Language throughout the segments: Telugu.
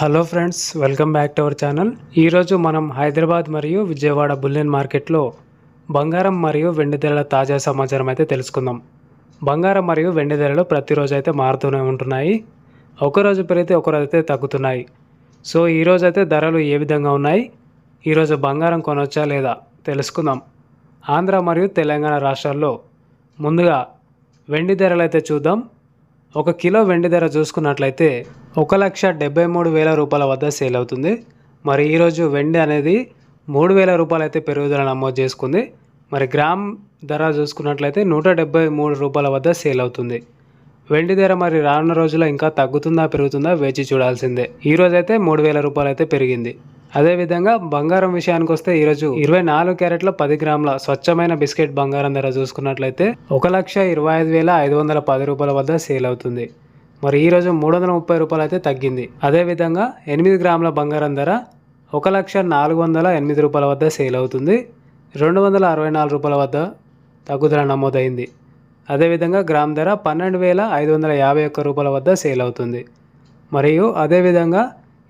Hello friends welcome back to our channel ఈరోజు మనం హైదరాబాద్ మరియు విజయవాడ బుల్లెన్ మార్కెట్లో బంగారం మరియు వెండి ధరల తాజా సమాచారం అయితే తెలుసుకుందాం. బంగారం మరియు వెండి ధరలు ప్రతిరోజు అయితే మారుతూనే ఉంటున్నాయి. ఒకరోజు పెరిగితే ఒకరోజు అయితే తగ్గుతున్నాయి. సో ఈరోజు అయితే ధరలు ఏ విధంగా ఉన్నాయి? ఈరోజు బంగారం కొనవచ్చా లేదా తెలుసుకుందాం. ఆంధ్ర మరియు తెలంగాణ రాష్ట్రాల్లో ముందుగా వెండి ధరలు అయితే చూద్దాం. ఒక కిలో వెండి ధర చూసుకున్నట్లయితే ఒక లక్ష డెబ్బై మూడు వేల రూపాయల వద్ద సేల్ అవుతుంది. మరి ఈరోజు వెండి అనేది మూడు వేల రూపాయలు అయితే పెరుగుదల నమోదు చేసుకుంది. మరి గ్రామ్ ధర చూసుకున్నట్లయితే నూట డెబ్బై మూడు రూపాయల వద్ద సేల్ అవుతుంది. వెండి ధర మరి రానున్న రోజుల్లో ఇంకా తగ్గుతుందా పెరుగుతుందా వేచి చూడాల్సిందే. ఈ రోజు అయితే మూడు వేల రూపాయలు అయితే పెరిగింది. అదేవిధంగా బంగారం విషయానికి వస్తే ఈరోజు ఇరవై నాలుగు క్యారెట్ల పది గ్రాముల స్వచ్ఛమైన బిస్కెట్ బంగారం ధర చూసుకున్నట్లయితే ఒక లక్ష ఇరవై ఐదు వేల ఐదు వందల పది రూపాయల వద్ద సేల్ అవుతుంది. మరి ఈరోజు మూడు వందల ముప్పై రూపాయలు అయితే తగ్గింది అదేవిధంగా ఎనిమిది గ్రాముల బంగారం ధర ఒక లక్ష నాలుగు వందల ఎనిమిది రూపాయల వద్ద సేల్ అవుతుంది. రెండు వందల అరవై నాలుగు రూపాయల వద్ద తగ్గుదల నమోదైంది. అదేవిధంగా గ్రామ్ ధర పన్నెండు వేల ఐదు వందల యాభై ఒక్క రూపాయల వద్ద సేల్ అవుతుంది. మరియు అదేవిధంగా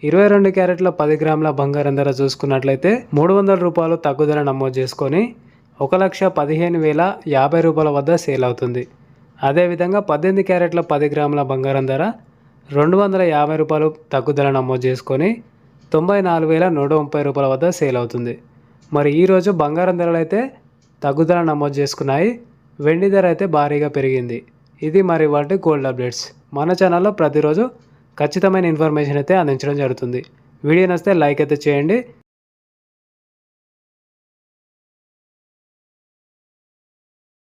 ఇరవై రెండు క్యారెట్ల పది గ్రాముల బంగారం ధర చూసుకున్నట్లయితే మూడు వందల రూపాయలు తగ్గుదల నమోదు చేసుకొని ఒక లక్ష పదిహేను వేల యాభై రూపాయల వద్ద సేల్ అవుతుంది. అదేవిధంగా పద్దెనిమిది క్యారెట్ల పది గ్రాముల బంగారం ధర రెండు వందల యాభై రూపాయలు తగ్గుదల నమోదు చేసుకొని తొంభై నాలుగు వేల నూట ముప్పై రూపాయల వద్ద సేల్ అవుతుంది. మరి ఈరోజు బంగారం ధరలు అయితే తగ్గుదల నమోదు చేసుకున్నాయి. వెండి ధర అయితే భారీగా పెరిగింది. ఇది మరి వాటి గోల్డ్ అప్డేట్స్. మన ఛానల్లో ప్రతిరోజు ఖచ్చితమైన ఇన్ఫర్మేషన్ అయితే అందించడం జరుగుతుంది. వీడియో నచ్చితే లైక్ అయితే చేయండి.